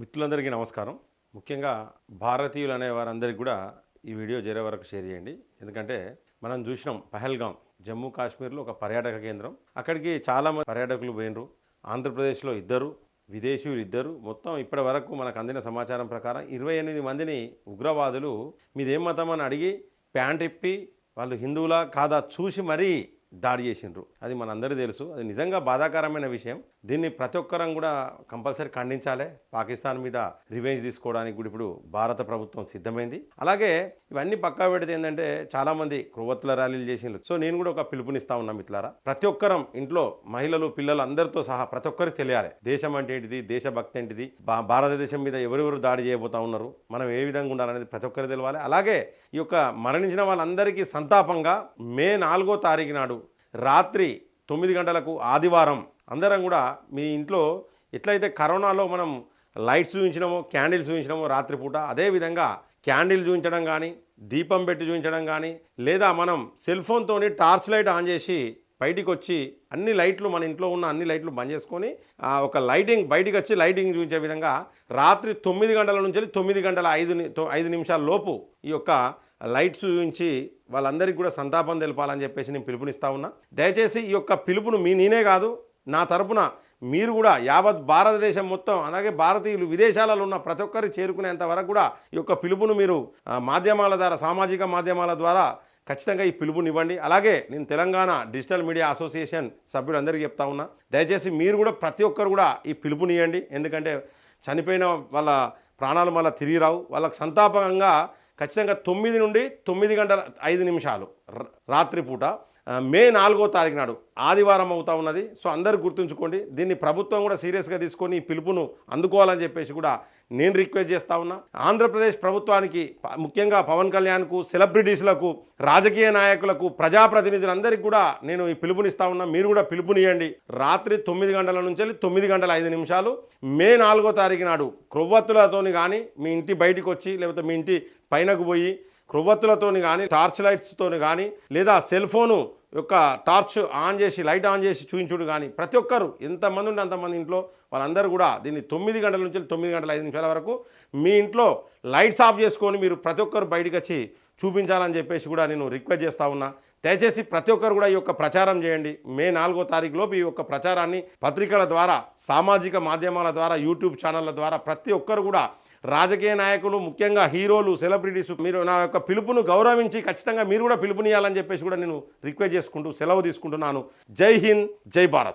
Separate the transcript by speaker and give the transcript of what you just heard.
Speaker 1: మిత్రులందరికీ నమస్కారం. ముఖ్యంగా భారతీయులు అనే వారందరికీ కూడా ఈ వీడియో చేరే వరకు షేర్ చేయండి. ఎందుకంటే మనం చూసినాం పహల్గాం జమ్మూ కాశ్మీర్లో ఒక పర్యాటక కేంద్రం. అక్కడికి చాలామంది పర్యాటకులు పోయినరు. ఆంధ్రప్రదేశ్లో ఇద్దరు విదేశీయులు ఇద్దరు. మొత్తం ఇప్పటి వరకు మనకు అందిన సమాచారం ప్రకారం ఇరవై ఎనిమిది మందిని ఉగ్రవాదులు మీదేం మతం అని అడిగి ప్యాంట్ ఇప్పి వాళ్ళు హిందువులా కాదా చూసి మరీ దాడి చేసిండ్రు. అది మనందరూ తెలుసు. అది నిజంగా బాధాకరమైన విషయం. దీన్ని ప్రతి ఒక్కరం కూడా కంపల్సరీ ఖండించాలి. పాకిస్తాన్ మీద రివెంజ్ తీసుకోవడానికి కూడా ఇప్పుడు భారత ప్రభుత్వం సిద్ధమైంది. అలాగే ఇవన్నీ పక్కా పెడితే ఏంటంటే చాలామంది క్రువత్తుల ర్యాలీలు చేసిండ్రు. సో నేను కూడా ఒక పిలుపునిస్తా ఉన్నా మిత్రులారా. ప్రతి ఒక్కరం ఇంట్లో మహిళలు పిల్లలు అందరితో సహా ప్రతి ఒక్కరికి తెలియాలి. దేశం అంటే ఏంటిది? దేశభక్తి ఏంటిది? భారతదేశం మీద ఎవరెవరు దాడి చేయబోతా ఉన్నారు? మనం ఏ విధంగా ఉండాలనేది ప్రతి ఒక్కరికి తెలియాలి అలాగే ఈ యొక్క మరణించిన వాళ్ళందరికీ సంతాపంగా మే నాలుగో తారీఖు నాడు రాత్రి తొమ్మిది గంటలకు ఆదివారం అందరం కూడా మీ ఇంట్లో ఎట్లయితే కరోనాలో మనం లైట్స్ చూపించినామో క్యాండిల్స్ చూపించినామో రాత్రిపూట అదేవిధంగా క్యాండిల్ చూపించడం కానీ దీపం పెట్టి చూపించడం కానీ లేదా మనం సెల్ ఫోన్తో టార్చ్ లైట్ ఆన్ చేసి బయటికి వచ్చి అన్ని లైట్లు మన ఇంట్లో ఉన్న అన్ని లైట్లు బంద్ చేసుకొని ఒక లైటింగ్ బయటికి వచ్చి లైటింగ్ చూపించే విధంగా రాత్రి తొమ్మిది గంటల నుంచి వెళ్ళి తొమ్మిది గంటల ఐదు ని- తొ- ఐదు నిమిషాల లోపు ఈ యొక్క లైట్స్ చూపించి వాళ్ళందరికీ కూడా సంతాపం తెలపాలని చెప్పేసి నేను పిలుపునిస్తా ఉన్నా. దయచేసి ఈ యొక్క పిలుపును మీ నేనే కాదు నా తరపున మీరు కూడా యావత్ భారతదేశం మొత్తం అలాగే భారతీయులు విదేశాలలో ఉన్న ప్రతి ఒక్కరికి చేరుకునేంత వరకు కూడా ఈ యొక్క పిలుపును మీరు మాధ్యమాల ద్వారా సామాజిక మాధ్యమాల ద్వారా ఖచ్చితంగా ఈ పిలుపునివ్వండి అలాగే నేను తెలంగాణ డిజిటల్ మీడియా అసోసియేషన్ సభ్యులందరికీ చెప్తా ఉన్నా దయచేసి మీరు కూడా ప్రతి ఒక్కరు కూడా ఈ పిలుపునియండి ఎందుకంటే చనిపోయిన వాళ్ళ ప్రాణాలు మళ్ళీ తిరిగి రావు. వాళ్ళకి సంతాపంగా ఖచ్చితంగా తొమ్మిది నుండి తొమ్మిది గంటల ఐదు నిమిషాలు ర- రాత్రిపూట మే నాలుగో తారీఖు నాడు ఆదివారం అవుతా ఉన్నది. సో అందరూ గుర్తుంచుకోండి దీన్ని ప్రభుత్వం కూడా సీరియస్గా తీసుకొని ఈ పిలుపును అందుకోవాలని చెప్పేసి కూడా నేను రిక్వెస్ట్ చేస్తా ఉన్నా. ఆంధ్రప్రదేశ్ ప్రభుత్వానికి ముఖ్యంగా పవన్ కళ్యాణ్కు సెలబ్రిటీస్లకు రాజకీయ నాయకులకు ప్రజాప్రతినిధులందరికీ కూడా నేను ఈ పిలుపునిస్తా ఉన్నా. మీరు కూడా పిలుపునియండి. రాత్రి తొమ్మిది గంటల నుంచి వెళ్ళి తొమ్మిది గంటల ఐదు నిమిషాలు. మే నాలుగో తారీఖు నాడు క్రొవ్వత్తులతోని కానీ మీ ఇంటి బయటికి వచ్చి లేకపోతే మీ ఇంటి పైనకు పోయి క్రొవ్వత్తులతోని కానీ టార్చ్ లైట్స్తోని కానీ లేదా సెల్ ఫోను యొక్క టార్చ్ ఆన్ చేసి లైట్ ఆన్ చేసి చూపించుడు కానీ ప్రతి ఒక్కరు ఎంతమంది ఉంటే అంతమంది ఇంట్లో వాళ్ళందరూ కూడా దీన్ని తొమ్మిది గంటల నుంచి తొమ్మిది గంటల ఐదు నిమిషాల వరకు మీ ఇంట్లో లైట్స్ ఆఫ్ చేసుకొని మీరు ప్రతి ఒక్కరు బయటకు వచ్చి చూపించాలని చెప్పేసి కూడా నేను రిక్వెస్ట్ చేస్తా ఉన్నా. దయచేసి ప్రతి ఒక్కరు కూడా ఈ యొక్క ప్రచారం చేయండి. మే నాలుగో తారీఖు లోపు ఈ యొక్క ప్రచారాన్ని పత్రికల ద్వారా సామాజిక మాధ్యమాల ద్వారా యూట్యూబ్ ఛానళ్ళ ద్వారా ప్రతి ఒక్కరు కూడా రాజకీయ నాయకులు ముఖ్యంగా హీరోలు సెలబ్రిటీస్ మీరు నా యొక్క పిలుపును గౌరవించి ఖచ్చితంగా మీరు కూడా పిలుపునియాలని చెప్పేసి కూడా నేను రిక్వెస్ట్ చేసుకుంటూ సెలవు తీసుకుంటున్నాను. జై హింద్ జై భారత్.